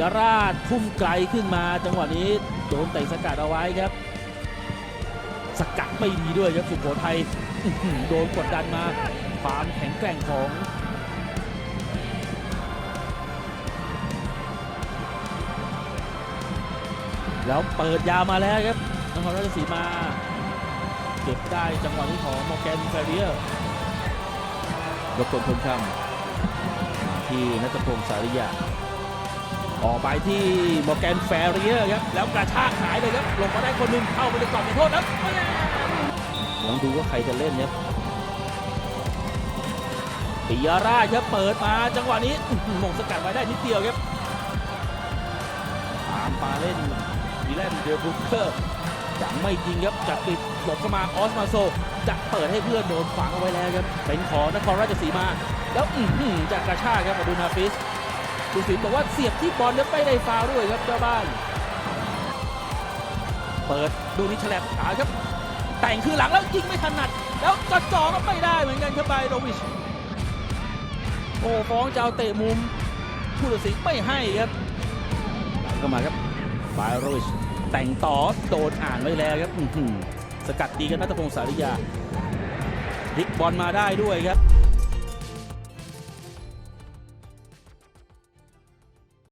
ยราชพุ่มไกลขึ้นมา จังหวะนี้โดนเตะสกัดเอาไว้ครับ สกัดไม่ดีด้วยครับสุโขทัยโดนกดดันมาความแข็งแกร่งของแล้วเปิดยาวมาแล้วครับนครราชสีมา เก็บได้จังหวะนี้ของโมแกนแฟเรียรบกวนคนคำที่นัทพงศ์สาริยา ออกไปที่มอร์แกนแฟเรียครับ แล้วกระชากหายเลยครับ ลงมาได้คนหนึ่งเข้าไปในกรอบขอโทษครับลองดูว่าใครจะเล่นครับปิยราครับเปิดมาจังหวะนี้หือหมงสกัดไว้ได้นิดเดียวครับตามมาเล่นดีแลนเดอร์บุกเกอร์ยังไม่ยิงครับจับติดหลบเข้ามาออสมาโซ จะเปิดให้เพื่อนโดนขวางเอาไว้แล้วครับเป็นของนครราชสีมา แล้วจากกระชากครับมาดูนาฟิส ดูสินบอกว่าเสียบที่บอลแล้วไม่ได้ฟาวล์ด้วยครับเจ้าบ้าน เปิดดูนี่ฉลบขาครับ แต่งคือหลังแล้วยิงไม่ถนัด แล้วก็จ่อก็ไม่ได้เหมือนกันครับไบโรวิช โอ้ฟ้องจะเอาเตะมุม ผู้ตัดสินไม่ให้ครับไหลเข้ามาครับไบโรวิช แต่งต่อโดนอ่านไว้แล้วครับสกัดดีกันนัทพงศ์สาริยาพลิกบอลมาได้ด้วยครับ